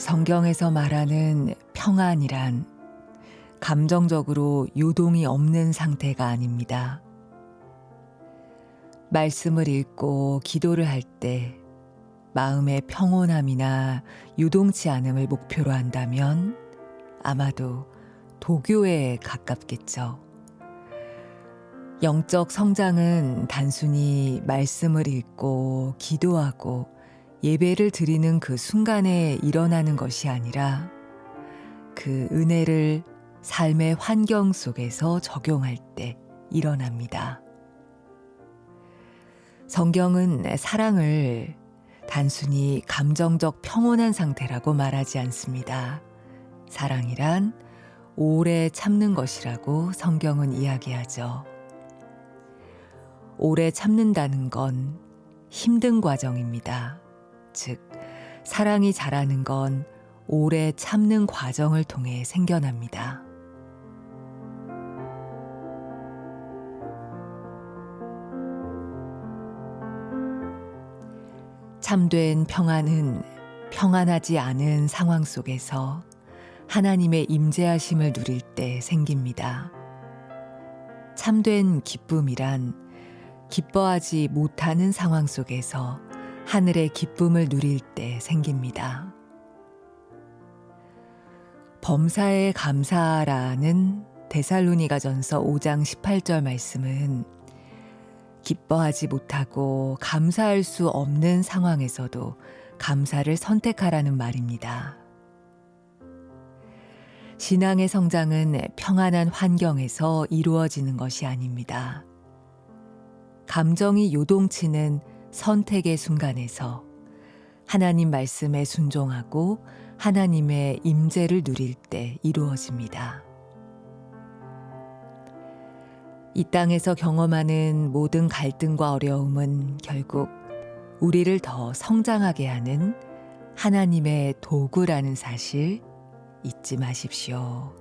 성경에서 말하는 평안이란 감정적으로 요동이 없는 상태가 아닙니다. 말씀을 읽고 기도를 할 때 마음의 평온함이나 유동치 않음을 목표로 한다면 아마도 도교에 가깝겠죠. 영적 성장은 단순히 말씀을 읽고 기도하고 예배를 드리는 그 순간에 일어나는 것이 아니라 그 은혜를 삶의 환경 속에서 적용할 때 일어납니다. 성경은 사랑을 단순히 감정적 평온한 상태라고 말하지 않습니다. 사랑이란 오래 참는 것이라고 성경은 이야기하죠. 오래 참는다는 건 힘든 과정입니다. 즉, 사랑이 자라는 건 오래 참는 과정을 통해 생겨납니다. 참된 평안은 평안하지 않은 상황 속에서 하나님의 임재하심을 누릴 때 생깁니다. 참된 기쁨이란 기뻐하지 못하는 상황 속에서 하늘의 기쁨을 누릴 때 생깁니다. 범사에 감사라는 데살로니가 전서 5장 18절 말씀은 기뻐하지 못하고 감사할 수 없는 상황에서도 감사를 선택하라는 말입니다. 신앙의 성장은 평안한 환경에서 이루어지는 것이 아닙니다. 감정이 요동치는 선택의 순간에서 하나님 말씀에 순종하고 하나님의 임재를 누릴 때 이루어집니다. 이 땅에서 경험하는 모든 갈등과 어려움은 결국 우리를 더 성장하게 하는 하나님의 도구라는 사실 잊지 마십시오.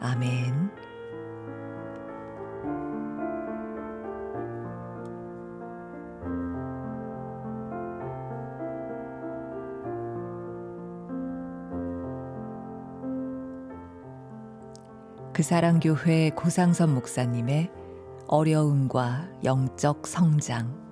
아멘. 그 사랑교회 고상선 목사님의 어려움과 영적 성장